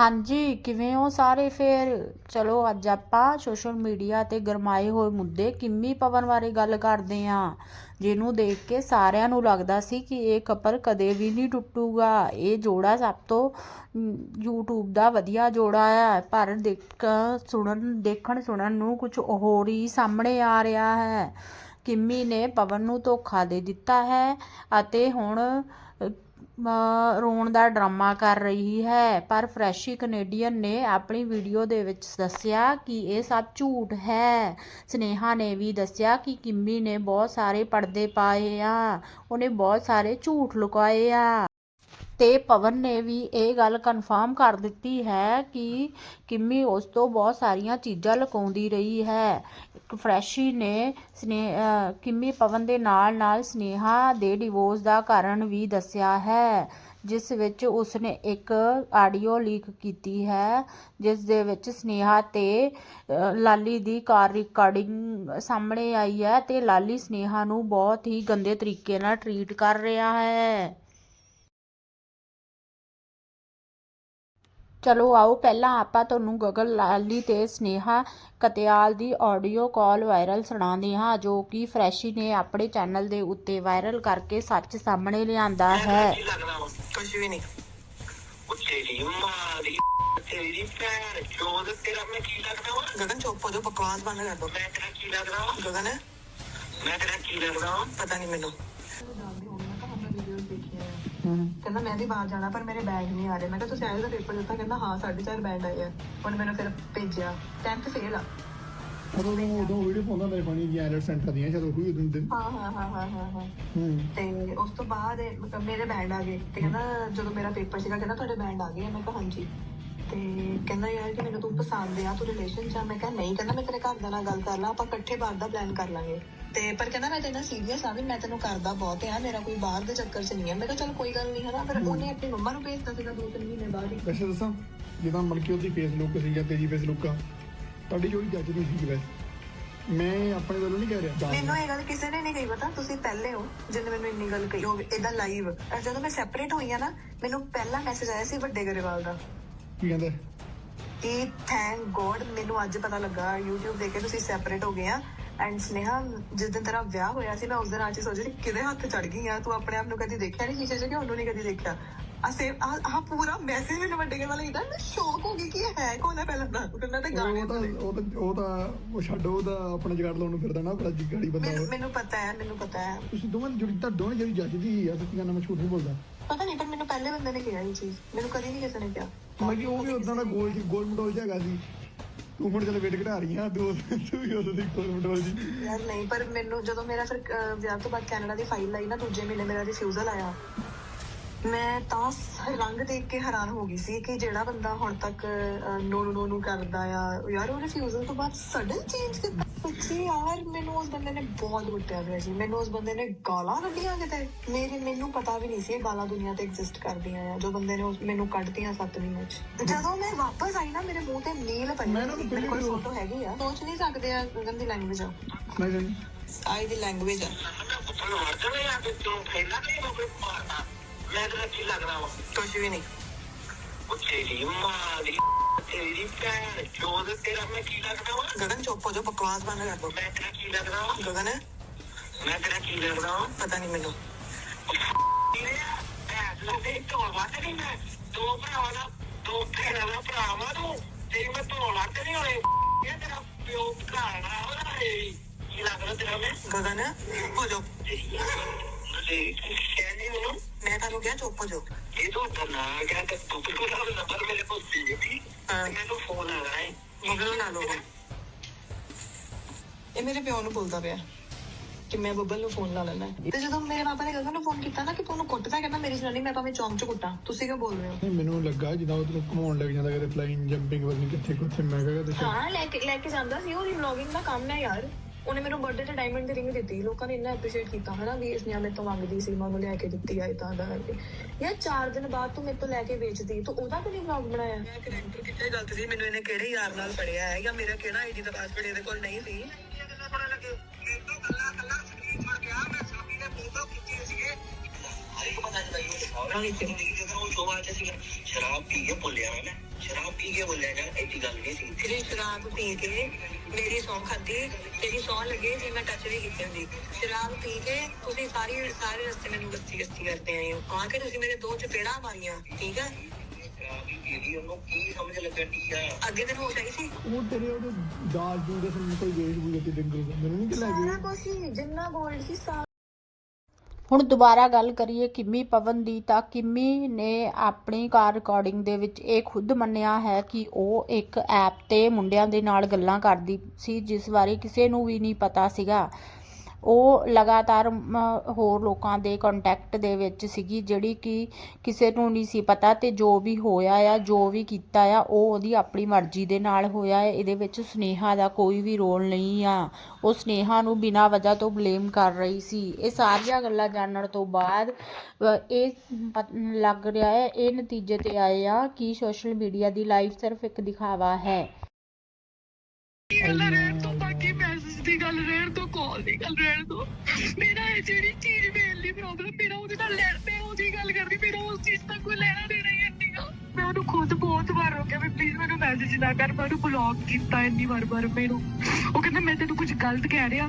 ਹਾਂਜੀ ਕਿਵੇਂ ਹੋ ਸਾਰੇ ਫੇਰ? ਚਲੋ ਅੱਜ ਆਪਾਂ ਸੋਸ਼ਲ ਮੀਡੀਆ ਤੇ ਗਰਮਾਏ ਹੋਏ ਮੁੱਦੇ ਕਿੰਮੀ ਪਵਨ ਬਾਰੇ ਗੱਲ ਕਰਦੇ ਹਾਂ ਜਿਹਨੂੰ ਦੇਖ ਕੇ ਸਾਰਿਆਂ ਨੂੰ ਲੱਗਦਾ ਸੀ ਕਿ ਇਹ ਕਪਲ ਕਦੇ ਵੀ ਨਹੀਂ ਟੁੱਟੂਗਾ। ਇਹ ਜੋੜਾ ਸਭ ਤੋਂ ਅਮ, YouTube ਦਾ ਵਧੀਆ ਜੋੜਾ ਹੈ ਪਰ ਦੇਖ ਸੁਣਨ ਦੇਖਣ ਸੁਣਨ ਨੂੰ ਕੁਝ ਹੋਰ ਹੀ ਸਾਹਮਣੇ ਆ ਰਿਹਾ ਹੈ। ਕਿੰਮੀ ਨੇ ਪਵਨ ਨੂੰ ਧੋਖਾ ਦੇ ਦਿੱਤਾ ਹੈ ਅਤੇ ਹੁਣ ਰੋਣ ਦਾ ਡਰਾਮਾ ਕਰ ਰਹੀ ਹੈ, ਪਰ ਫਰੈਸ਼ੀ ਕੈਨੇਡੀਅਨ ਨੇ ਆਪਣੀ ਵੀਡੀਓ ਦੇ ਵਿੱਚ ਦੱਸਿਆ ਕਿ ਇਹ ਸਭ ਝੂਠ ਹੈ। ਸਨੇਹਾ ਨੇ ਵੀ ਦੱਸਿਆ ਕਿ ਕਿੰਮੀ ਨੇ ਬਹੁਤ ਸਾਰੇ ਪਰਦੇ ਪਾਏ ਆ, ਉਹਨੇ ਬਹੁਤ ਸਾਰੇ ਝੂਠ ਲੁਕਾਏ ਆ। ਤੇ ਪਵਨ ਨੇ ਵੀ ਇਹ ਗੱਲ ਕਨਫਰਮ ਕਰ ਦਿੱਤੀ ਹੈ ਕਿ ਕਿੰਮੀ ਉਸ ਤੋਂ ਬਹੁਤ ਸਾਰੀਆਂ ਚੀਜ਼ਾਂ ਲੁਕਾਉਂਦੀ ਰਹੀ ਹੈ। ਫਰੈਸ਼ੀ ਨੇ ਸਨੇ, ਅਹ, ਕਿੰਮੀ ਪਵਨ ਦੇ ਨਾਲ ਨਾਲ ਸਨੇਹਾ ਦੇ ਡਿਵੋਰਸ ਦਾ ਕਾਰਨ ਵੀ ਦੱਸਿਆ ਹੈ, ਜਿਸ ਵਿੱਚ ਉਸਨੇ ਇੱਕ ਆਡੀਓ ਲੀਕ ਕੀਤੀ ਹੈ, ਜਿਸ ਦੇ ਵਿੱਚ ਸਨੇਹਾ ਤੇ ਲਾਲੀ ਦੀ ਕਾਰ ਰਿਕਾਰਡਿੰਗ ਸਾਹਮਣੇ ਆਈ ਹੈ ਤੇ ਲਾਲੀ ਸਨੇਹਾ ਨੂੰ ਬਹੁਤ ਹੀ ਗੰਦੇ ਤਰੀਕੇ ਨਾਲ ਟਰੀਟ ਕਰ ਰਿਹਾ ਹੈ। ਚਲੋ ਆਓ ਪਹਿਲਾਂ ਆਪਾਂ ਤੁਹਾਨੂੰ ਗਗਨ ਲਾਲੀ ਤੇ ਸਨੇਹਾ ਕਤਿਆਲ ਦੀ ਆਡੀਓ ਕਾਲ ਵਾਇਰਲ ਸੁਣਾਉਂਦੇ ਹਾਂ ਜੋ ਕਿ ਫਰੈਸ਼ੀ ਨੇ ਆਪਣੇ ਚੈਨਲ ਦੇ ਉੱਤੇ ਵਾਇਰਲ ਕਰਕੇ ਸੱਚ ਸਾਹਮਣੇ ਲਿਆਂਦਾ ਹੈ। ਕੀ ਲੱਗਦਾ ਵਾ ਕੁਛ ਵੀ ਨਹੀਂ। ਉਹ ਤੇਰੀ ਮਾਂ ਦੀ ਤੇਰੀ ਭੈਣ ਚੋਦ ਤੇਰਾ ਮੈਂ ਕੀ ਲੱਗਦਾ ਵਾ? ਗਗਨ ਚੁੱਪ ਹੋ ਜਾ ਬਕਵਾਸ ਬੰਦ ਕਰ ਦੋ। ਮੈਂ ਤੇਰਾ ਕੀ ਲੱਗਦਾ ਵਾ? ਗਗਨ? ਮੈਂ ਤੇਰਾ ਕੀ ਲੱਗਦਾ ਵਾ? ਪਤਾ ਨਹੀਂ ਮੈਨੂੰ। ਕਹਿੰਦਾ ਮੈਂ ਵੀ ਬਾਹਰ ਜਾਣਾ ਪਰ ਮੇਰੇ ਬੈਗ ਨਹੀਂ ਆ ਰਹੇ। ਮੈਂ ਕਿਹਾ ਤੁਸੀਂ ਆਇਲ ਦਾ ਪੇਪਰ ਦਿੱਤਾ ਕਹਿੰਦਾ ਹਾਂ ਸਾਢੇ ਚਾਰ ਬੈਂਡ ਆਏ ਆ। ਹੁਣ ਮੈਨੂੰ ਫਿਰ ਭੇਜਿਆ। 10th ਫੇਲ ਆ। ਉਦੋਂ ਉਦੋਂ ਉਦੋਂ ਵੀਡੀਓ ਪਾਉਂਦਾ ਮੇਰੇ ਫਨੀ ਦੀਆਂ ਐਲਰਟ ਸੈਂਟਰ ਦੀਆਂ ਜਦੋਂ ਕੋਈ ਉਦੋਂ ਦਿਨ। ਹਾਂ ਹਾਂ ਹਾਂ ਹਾਂ ਹਾਂ ਹਾਂ। ਹੂੰ। ਤੇ ਉਸ ਤੋਂ ਬਾਅਦ ਮਤਲਬ ਮੇਰੇ ਬੈਂਡ ਆ ਗਏ। ਤੇ ਕਹਿੰਦਾ ਜਦੋਂ ਮੇਰਾ ਪੇਪਰ ਸੀਗਾ ਕਹਿੰਦਾ ਤੁਹਾਡੇ ਬੈਂਡ ਆ ਗਏ ਮੈਂ ਕਿਹਾ ਹਾਂਜੀ। ਤੇ ਕਹਿੰਦਾ ਯਾਰ ਕਿ ਮੈਨੂੰ ਤੂੰ ਪਸੰਦ ਆ ਤੂੰ ਰਿਲੇਸ਼ਨ ਚ ਆ। ਮੈਂ ਕਿਹਾ ਨਹੀਂ ਕਹਿੰਦਾ ਮੈਂ ਤੇਰੇ ਘਰ ਨਾਲ ਗੱਲ ਕਰ ਲਾਂ ਆਪਾਂ ਇਕੱਠੇ ਬਾਹਰ ਦਾ ਪਲਾਨ ਕਰ ਲਾਂਗੇ। ਤੇ ਪਰ ਕਹਿੰਦਾ ਮੈਂ ਤੇਰੇ ਨਾਲ ਸੀਰੀਅਸ ਆ ਵੀ ਮੈਂ ਤੈਨੂੰ ਕਰਦਾ ਬਹੁਤ ਆ ਮੇਰਾ ਕੋਈ ਬਾਹਰ ਦੇ ਚੱਕਰ ਚ ਨਹੀਂ ਹੈ ਮੈਂ ਕਿਹਾ ਚਲ ਕੋਈ ਗੱਲ ਨਹੀਂ ਹੈ ਨਾ ਫਿਰ ਉਹਨੇ ਆਪਣੀ ਮੰਮਾ ਨੂੰ ਭੇਜਤਾ ਸੀਗਾ ਦੋ ਤਿੰਨ ਮਹੀਨੇ ਬਾਅਦ ਹੀ। ਵੈਸੇ ਦੱਸਾਂ? ਜਿੱਦਾਂ ਮਨ ਕਿ ਉਹਦੀ ਫੇਸ ਲੁੱਕ ਸੀ ਜਾਂ ਤੇਰੀ ਫੇਸ ਲੁੱਕ ਆ ਤੁਹਾਡੀ ਜੋੜੀ ਜੱਜ ਨਹੀਂ ਸੀ ਵੈਸੇ। ਮੈਂ ਆਪਣੇ ਵੱਲੋਂ ਨਹੀਂ ਕਹਿ ਰਿਹਾ। ਮੈਨੂੰ ਇਹ ਗੱਲ ਕਿਸੇ ਨੇ ਨਹੀਂ ਕਹੀ ਪਤਾ? ਤੁਸੀਂ ਪਹਿਲੇ ਹੋ ਜਿਹਨੇ ਮੈਨੂੰ ਇੰਨੀ ਗੱਲ ਕਹੀ। ਹੋਵੇ ਇਹਦਾ ਲਾਈਵ ਜਦੋਂ ਮੈਂ ਸੈਪਰੇਟ ਹੋਈ ਆ ਨਾ ਮੈਨੂੰ ਪਹਿਲਾ ਮੈਸੇਜ ਆਇਆ ਸੀ ਵੱਡੇ ਗਰੇਵਾਲ ਦਾ। ਕੀ ਕਹਿੰਦਾ? ਕਿ ਥੈਂਕ ਗੋਡ ਮੈਨੂੰ ਅੱਜ ਪਤਾ ਲੱਗਾ YouTube ਦੇਖ ਕੇ ਤੁਸੀਂ ਸੈਪਰੇਟ ਹੋ ਗਏ ਆ। ਐਂਡ ਸਨੇਹਾ ਜਿਸ ਦਿਨ ਤੇਰਾ ਵਿਆਹ ਹੋਇਆ ਸੀ ਮੈਂ ਉਸ ਦਿਨ ਅੱਜ ਹੀ ਸੋਚ ਰਹੀ ਕਿਹਦੇ ਹੱਥ ਚੜ ਗਈ ਆ? ਤੂੰ ਆਪਣੇ ਆਪ ਨੂੰ ਕਦੀ ਦੇਖਿਆ ਨਹੀਂ ਸ਼ੀਸ਼ੇ 'ਚ ਕਿ ਉਹਨੂੰ ਨਹੀਂ ਕਦੀ ਦੇਖਿਆ? ਅਸੇ ਆ ਪੂਰਾ ਮੈਸੇਜ ਮੈਨੂੰ ਵੱਡੇ ਗਰੇਵਾਲ ਦਾ ਕੀਤਾ ਮੈਂ ਸ਼ੌਕ ਹੋ ਗਈ ਕਿ ਇਹ ਹੈ ਕੌਣ ਹੈ ਪਹਿਲਾਂ? ਫਿਰ ਮੈਂ ਤਾਂ ਗਾਣੇ ਉਹ ਤਾਂ ਉਹ ਤਾਂ ਉਹ ਤਾਂ ਉਹ ਛੱਡੋ ਉਹਦਾ ਆਪਣੇ ਜਗਾੜ ਲਾਉਣ ਨੂੰ ਫਿਰਦਾ ਨਾ ਬੜਾ ਜਿਗਾੜੀ ਬੰਦਾ ਮੈਨੂੰ ਪਤਾ ਹੈ ਮੈਨੂੰ ਪਤਾ ਹੈ। ਤੁਸੀਂ ਦੋਵਾਂ ਜੋੜੀ ਤਾਂ ਦੋਵੇਂ ਜਿਹੜੀ ਜੱਜ ਦੀ ਹੀ ਆ ਸੱਚੀ ਗੱਲ ਮੈਂ ਝੂਠ ਨਹੀਂ ਬੋਲਦਾ। ਪਤਾ ਨਹੀਂ ਪਰ ਮੈਨੂੰ ਪਹਿਲੇ ਬੰਦੇ ਨੇ ਕਿਹਾ ਇਹ ਚੀਜ਼। ਮੈਨੂੰ ਕਦੀ ਨਹੀਂ ਕਿਸੇ ਨੇ ਕਿਹਾ। ਮੈਂ ਕਿ ਉਹ ਵੀ ਉਦਾਂ ਦਾ ਗੋਲ ਗੋਲ ਮਡੋਲ ਜਿਹਾ ਹੈਗਾ ਸੀ। ਤੂੰ ਹੁਣ ਚਲ ਵੇਟ ਘਟਾ ਰਹੀ ਆ, ਤੂੰ ਤੂੰ ਵੀ ਉਦੋਂ ਦੀ ਗੋਲ ਮਡੋਲ ਯਾਰ ਨਹੀਂ, ਪਰ ਮੈਨੂੰ ਜਦੋਂ ਮੇਰਾ ਫਿਰ ਵਿਆਹ ਤੋਂ ਬਾਅਦ ਕੈਨੇਡਾ ਦੀ ਫਾਈਲ ਆਈ ਨਾ, ਦੂਜੇ ਮਹੀਨੇ ਮੇਰਾ ਰਿਫਿਊਜ਼ਲ ਆਇਆ। ਮੈਂ ਤਾਂ ਰੰਗ ਦੇਖ ਕੇ ਹੈਰਾਨ ਹੋ ਗਈ ਸੀ ਕਿ ਜਿਹੜਾ ਬੰਦਾ ਹੁਣ ਤੱਕ ਨੋ ਨੋ ਨੋ ਕਰਦਾ ਆ, ਯਾਰ ਉਹ ਰਿਫਿਊਜ਼ਲ ਤੋਂ ਬਾਅਦ ਸਡਨ ਚੇਂਜ ਕੀਤਾ। ਸੱਚੀ ਯਾਰ ਮੈਨੂੰ ਉਸ ਬੰਦੇ ਨੇ ਬਹੁਤ ਕੁੱਟਿਆ ਗਿਆ ਜੀ ਮੈਨੂੰ ਉਸ ਬੰਦੇ ਨੇ ਗਾਲਾਂ ਕੱਢੀਆਂ ਕਿਤੇ? ਮੇਰੇ ਮੈਨੂੰ ਪਤਾ ਵੀ ਨਹੀਂ ਸੀ ਇਹ ਗਾਲਾਂ ਦੁਨੀਆ ਤੇ ਐਗਜ਼ਿਸਟ ਕਰਦੀਆਂ ਆ ਜੋ ਬੰਦੇ ਨੇ ਉਸ- ਮੈਨੂੰ ਕੱਢਤੀਆਂ 7 ਮਹੀਨੇ ਚ ਜਦੋਂ ਮੈਂ ਵਾਪਸ ਆਈ ਨਾ ਮੇਰੇ ਮੂੰਹ ਤੇ ਨੀਲ ਪਈ ਮੈਂ ਨਾ ਮੇਰੇ ਕੋਲ ਫੋਟੋ ਹੈਗੀ ਆ। ਸੋਚ ਨਹੀਂ ਸਕਦੇ ਆ ਗੰਦੀ ਲੈਂਗੁਏਜ ਆ। ਨਹੀਂ ਨਹੀਂ ਆਈ ਦੀ ਲੈਂਗੁਏਜ ਆ। ਮੈਂ ਪੁੱਛਣ ਮਰ ਜਾਣਾ ਯਾਰ ਤੇ ਤੂੰ ਪਹਿਲਾਂ ਨਹੀਂ। ਹੋ ਮਾਰਨਾ ਮੈਂ ਤੇਰਾ ਕੀ ਲੱਗਦਾ ਵਾ ਕੁਝ ਵੀ ਨਹੀਂ ਉਹ ਤੇਰੀ ਮਾਂ ਦੀ ਤੇਰੀ ਭੈਣ ਚੋਦ ਤੇਰਾ ਮੈਂ ਕੀ ਲੱਗਦਾ ਵਾ ਗਗਨ ਚੁੱਪ ਹੋ ਜਾ ਬਕਵਾਸ ਬੰਦ ਕਰ ਦੋ ਮੈਂ ਤੇਰਾ ਕੀ ਲੱਗਦਾ ਵਾ ਗਗਨ ਮੈਂ ਤੇਰਾ ਕੀ ਲੱਗਦਾ ਵਾ ਪਤਾ ਨਹੀਂ ਮੈਨੂੰ ਤੇਰੇ ਭੈਣ ਲੱਗਦੇ ਢੋਲ ਵੱਧ ਨਹੀਂ ਮੈਂ ਦੋ ਭਰਾਵਾਂ ਦਾ ਦੋ ਭੈਣਾਂ ਦਾ ਭਰਾ ਵਾ ਤੂੰ ਤੇ ਮੈਂ ਢੋਲ ਵੱਧ ਨਹੀਂ ਹੋਏ ਇਹ ਤੇਰਾ ਪਿਓ ਘਾਣਾ ਉਹਦਾ ਹੈ ਕੀ ਲੱਗਦਾ ਤੇਰਾ ਮੈਂ ਗਗਨ ਹੋ ਜਾ ਤੇ ਕਹਿੰਦੀ ਮੈਨੂੰ ਮੈਂ ਤੁਹਾਨੂੰ ਕਿਹਾ ਚੁੱਪ ਹੋ ਜਾ ਇਹ ਤੋਂ ਤਾਂ ਨਾ ਕਹਿ ਤੇ ਤੂੰ ਮੈਨੂੰ ਫੋਨ ਆ ਰਿਹਾ ਹੈ। ਬੱਬਲ ਨਾ ਲਓ ਇਹ ਮੇਰੇ ਪਿਓ ਨੂੰ ਬੋਲਦਾ ਪਿਆ ਕਿ ਮੈਂ ਬੱਬਲ ਨੂੰ ਫੋਨ ਲਾ ਲੈਣਾ। ਤੇ ਜਦੋਂ ਮੇਰੇ ਪਾਪਾ ਨੇ ਗਗਨ ਨੂੰ ਫੋਨ ਕੀਤਾ ਨਾ ਕਿ ਤੂੰ ਉਹਨੂੰ ਕੁੱਟਦਾ ਕਹਿੰਦਾ ਮੇਰੀ ਜਨਾਨੀ ਮੈਂ ਭਾਵੇਂ ਚੌਂਕ ਚ ਕੁੱਟਾਂ। ਤੁਸੀਂ ਕਿਉਂ ਬੋਲ ਰਹੇ ਹੋ? ਨਹੀਂ ਮੈਨੂੰ ਲੱਗਾ ਜਿੱਦਾਂ ਉਹ ਤੈਨੂੰ ਘੁਮਾਉਣ ਲੱਗ ਜਾਂਦਾ ਕਿਤੇ ਫਲਾਈਂਗ ਜੰਪਿੰਗ ਵਰਨੀ ਕਿੱਥੇ ਕਿੱਥੇ। ਮੈਂ ਕਿਹਾ ਤੇ ਹਾਂ ਲੈ ਕੇ ਲੈ ਕੇ ਜਾਂਦਾ ਸੀ ਉਹਦੀ ਵਲੌਗਿੰਗ ਦਾ ਕੰਮ ਹੈ ਯਾਰ। ਉਹਨੇ ਮੈਨੂੰ ਬਰਥਡੇ ਤੇ ਡਾਇਮੰਡ ਦੀ ਰਿੰਗ ਦਿੱਤੀ ਲੋਕਾਂ ਨੇ ਇੰਨਾ ਐਪਰੀਸ਼ੀਏਟ ਕੀਤਾ ਹਨਾ ਵੀ ਇਸ ਨੇ ਮੇਰੇ ਤੋਂ ਮੰਗਦੀ ਸੀ ਮੈਂ ਉਹਨੂੰ ਲਿਆ ਕੇ ਦਿੱਤੀ ਆ ਇਦਾਂ ਦਾ ਕਰਕੇ। ਯਾਰ 4 ਦਿਨ ਬਾਅਦ ਤੂੰ ਮੇਰੇ ਤੋਂ ਲੈ ਕੇ ਵੇਚਦੀ ਤੂੰ ਉਹਦਾ ਕਿਉਂ ਨਹੀਂ ਵਲੌਗ ਬਣਾਇਆ? ਮੈਂ ਕਰੈਕਟਰ ਕਿੱਥੇ ਗਲਤ ਸੀ ਮੈਨੂੰ ਇਹਨੇ ਕਿਹੜੇ ਯਾਰ ਨਾਲ ਫੜਿਆ ਹੈ ਜਾਂ ਮੇਰਾ ਕਿਹੜਾ ਆਈਡੀ ਦਾ ਪਾਸਵਰਡ ਇਹਦੇ ਕੋਲ ਨਹੀਂ ਸੀ? ਇਹ ਕੱਲਾ ਕੱਲਾ ਸਕਰੀਨ ਛੋੜ ਗਿਆ ਮੈਂ ਸਾਬੀ ਨੇ ਫੋਟੋ ਖਿੱਚੀ ਸੀਗੇ। ਹਰ ਇੱਕ ਪਤਾ ਚਲਾਈ ਉਹ ਸਾਰਾ ਵਿੱਚ ਜ਼ਿੰਦਗੀ ਜਦੋਂ ਉਹ ਸ਼ੋਭਾ ਚ ਸੀ ਸ਼ਰਾਬ ਪੀ ਕੇ ਬੋਲਿਆ ਨਾ ਮੈਂ ਸ਼ਰਾਬ ਪੀ ਕੇ ਬੋਲਿਆ ਜਾਂ ਐਡੀ ਗੱਲ ਨਹੀਂ ਸੀ। ਤੇਰੀ ਸ਼ਰਾਬ ਪੀ ਕੇ ਮੇਰੀ ਸੌਂ ਖਾਦੀ ਤੇਰੀ ਸੌਂ ਲੱਗੇ ਜੇ ਮੈਂ ਟੱਚ ਵੀ ਕੀਤੀ ਹੁੰਦੀ। ਸ਼ਰਾਬ ਪੀ ਕੇ ਤੁਸੀਂ ਸਾਰੀ ਸਾਰੇ ਰਸਤੇ ਮੈਨੂੰ ਗਸਤੀ ਗਸਤੀ ਕਰਦੇ ਆਏ ਹੋ। ਆ ਕੇ ਤੁਸੀਂ ਮੇਰੇ ਦੋ ਚਪੇੜਾਂ ਮਾਰੀਆਂ ਠੀਕ ਹੈ ਸ਼ਰਾਬ ਹੀ ਪੀ ਲਈ ਉਹਨੂੰ ਕੀ ਸਮਝ ਲੱਗਣ ਦੀ ਆ? ਅੱਗੇ ਦਿਨ ਹੋ ਜਾਈ ਸੀ? ਉਹ ਤੇਰੇ ਉਹਦੇ ਦਾਲ ਦੂਲ ਦੇ ਫਿਰ ਕੋਈ ਵੇਚ ਬੂਝ ਤੇ ਮੈਨੂੰ ਨਹੀਂ ਕਿ ਲੈ ਸਾਰਾ ਕੁਝ ਜਿੰਨਾ ਗੋਲਡ ਸੀ ਸਾਰਾ ਹੁਣ ਦੁਬਾਰਾ ਗੱਲ ਕਰੀਏ ਕਿਮੀ ਪਵਨ ਦੀ, ਤਾਂ ਕਿਮੀ ਨੇ ਆਪਣੀ ਕਾਰ ਰਿਕਾਰਡਿੰਗ ਦੇ ਵਿੱਚ ਇਹ ਖੁਦ ਮੰਨਿਆ ਹੈ ਕਿ ਉਹ ਇੱਕ ਐਪ ਤੇ ਮੁੰਡਿਆਂ ਦੇ ਨਾਲ ਗੱਲਾਂ ਕਰਦੀ ਸੀ, ਜਿਸ ਬਾਰੇ ਕਿਸੇ ਨੂੰ ਵੀ ਨਹੀਂ ਪਤਾ ਸੀਗਾ। ਉਹ ਲਗਾਤਾਰ ਹੋਰ ਲੋਕਾਂ ਦੇ ਕੰਟੈਕਟ ਦੇ ਵਿੱਚ ਸੀਗੀ, ਜਿਹੜੀ ਕਿ ਕਿਸੇ ਨੂੰ ਨਹੀਂ ਸੀ ਪਤਾ ਤੇ ਜੋ ਵੀ ਹੋਇਆ ਆ, ਜੋ ਵੀ ਕੀਤਾ ਆ, ਉਹ ਉਹਦੀ ਆਪਣੀ ਮਰਜ਼ੀ ਦੇ ਨਾਲ ਹੋਇਆ ਹੈ। ਇਹਦੇ ਵਿੱਚ ਸੁਨੇਹਾ ਦਾ ਕੋਈ ਵੀ ਰੋਲ ਨਹੀਂ ਆ। ਉਹ ਸੁਨੇਹਾ ਨੂੰ ਬਿਨਾਂ ਵਜ੍ਹਾ ਤੋਂ ਬਲੇਮ ਕਰ ਰਹੀ ਸੀ। ਇਹ ਸਾਰੀਆਂ ਗੱਲਾਂ ਜਾਣਨ ਤੋਂ ਬਾਅਦ ਇਹ ਪਤ- ਲੱਗ ਰਿਹਾ ਹੈ, ਇਹ ਨਤੀਜੇ ਤੇ ਆਏ ਆ ਕਿ ਸੋਸ਼ਲ ਮੀਡੀਆ ਦੀ ਲਾਈਫ ਸਿਰਫ ਇੱਕ ਦਿਖਾਵਾ ਹੈ। ਰਹਿਣ ਤੋਂ ਕਾਲ ਦੀ ਗੱਲ ਰਹਿਣ ਤੋਂ ਮੇਰਾ ਇਹ ਜਿਹੜੀ ਚੀਜ਼ ਮੇਲ ਦੀ ਪ੍ਰੋਬਲਮ ਮੇਰਾ ਉਹਦੇ ਨਾਲ ਲੈਣ ਤੇ ਉਹਦੀ ਗੱਲ ਕਰਦੀ, ਮੇਰਾ ਉਸ ਚੀਜ਼ ਦਾ ਕੋਈ ਲੈਣਾ ਦੇਣਾ ਹੀ ਨਹੀਂ ਮੈਂ ਉਹਨੂੰ ਖੁਦ ਬਹੁਤ ਵਾਰ ਰੋਕਿਆ ਵੀ ਪਲੀਜ਼ ਮੈਨੂੰ ਮੈਸੇਜ ਨਾ ਕਰ, ਮੈਂ ਉਹਨੂੰ ਬਲੌਕ ਕੀਤਾ ਇੰਨੀ ਵਾਰ ਵਾਰ ਮੈਨੂੰ। ਉਹ ਕਹਿੰਦਾ, ਮੈਂ ਤੈਨੂੰ ਕੁਝ ਗਲਤ ਕਹਿ ਰਿਹਾ।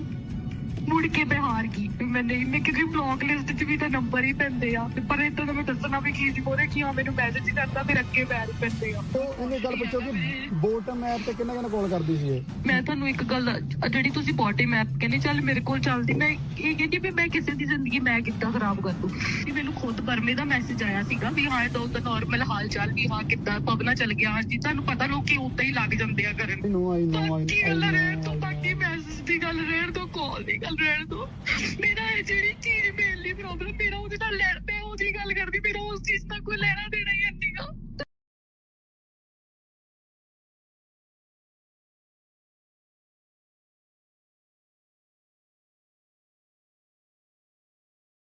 ਮੁੜ ਕੇ ਮੈਂ ਹਾਰ ਗਈ। ਮੈਂ ਨਹੀਂ ਮੈਂ ਕਿਉਂਕਿ ਬਲੌਕ ਲਿਸਟ 'ਚ ਵੀ ਤਾਂ ਨੰਬਰ ਹੀ ਪੈਂਦੇ ਆ। ਤੇ ਪਰ ਇਦਾਂ ਤਾਂ ਮੈਂ ਦੱਸਣਾ ਵੀ ਕੀ ਸੀ ਉਹਦੇ ਕੀ ਆ ਮੈਨੂੰ ਮੈਸੇਜ ਹੀ ਕਰਦਾ ਫਿਰ ਅੱਗੇ ਪੈਰ ਪੈਂਦੇ ਆ। ਉਹ ਇਹਨੇ ਗੱਲ ਪੁੱਛੋ ਕਿ ਬੋਟਮ ਐਪ ਤੇ ਕਿੰਨਾ ਕਿੰਨਾ ਕਾਲ ਕਰਦੀ ਸੀ ਇਹ? ਮੈਂ ਤੁਹਾਨੂੰ ਇੱਕ ਗੱਲ ਅ ਜਿਹੜੀ ਤੁਸੀਂ ਬੋਡੀ ਮੈਪ ਕਹਿੰਦੇ ਚੱਲ ਮੇਰੇ ਕੋਲ ਚੱਲਦੀ ਮੈਂ ਇਹ ਕਹਿੰਦੀ ਵੀ ਮੈਂ ਕਿਸੇ ਦੀ ਜ਼ਿੰਦਗੀ ਮੈਂ ਕਿੱਦਾਂ ਖਰਾਬ ਕਰ ਦੂੰ। ਕਿ ਮੈਨੂੰ ਖੁਦ ਬਰਮੇ ਦਾ ਮੈਸੇਜ ਆਇਆ ਸੀਗਾ ਵੀ ਹਾਂ ਤਾਂ ਉਹਦਾ ਨਾਰਮਲ ਹਾਲ ਚਾਲ ਵੀ ਹਾਂ ਕਿੱਦਾਂ ਪਵਨਾ ਚੱਲ ਗਿਆ ਹਾਂ ਜੀ ਤੁਹਾਨੂੰ ਪਤਾ ਲੋਕੀ ਉੱਤੇ ਹੀ ਲੱਗ ਜਾਂਦੇ ਆ ਕਰਨ ਨੋ ਆਈ ਨੋ ਆਈ ਬਾਕੀ ਗੱਲ ਰਹਿਣ ਤੋਂ ਬਾਕੀ ਮੈਸੇਜ ਦੀ ਗੱਲ ਰਹਿਣ ਦੋ ਕਾਲ ਦੀ ਗੱਲ ਰਹਿਣ ਦੋ ਮੇਰਾ ਇਹ ਜਿਹੜੀ ਚੀਜ਼ ਮੇਲ ਦੀ ਪ੍ਰੋਬਲਮ ਮੇਰਾ ਉਹਦੇ ਨਾਲ ਲੜ ਪਿਆ ਉਹਦੀ ਗੱਲ ਕਰਦੀ, ਮੇਰਾ ਉਸ ਚੀਜ਼ ਦਾ ਕੋਈ ਲੈਣਾ ਦੇਣਾ ਹੀ ਹੈ।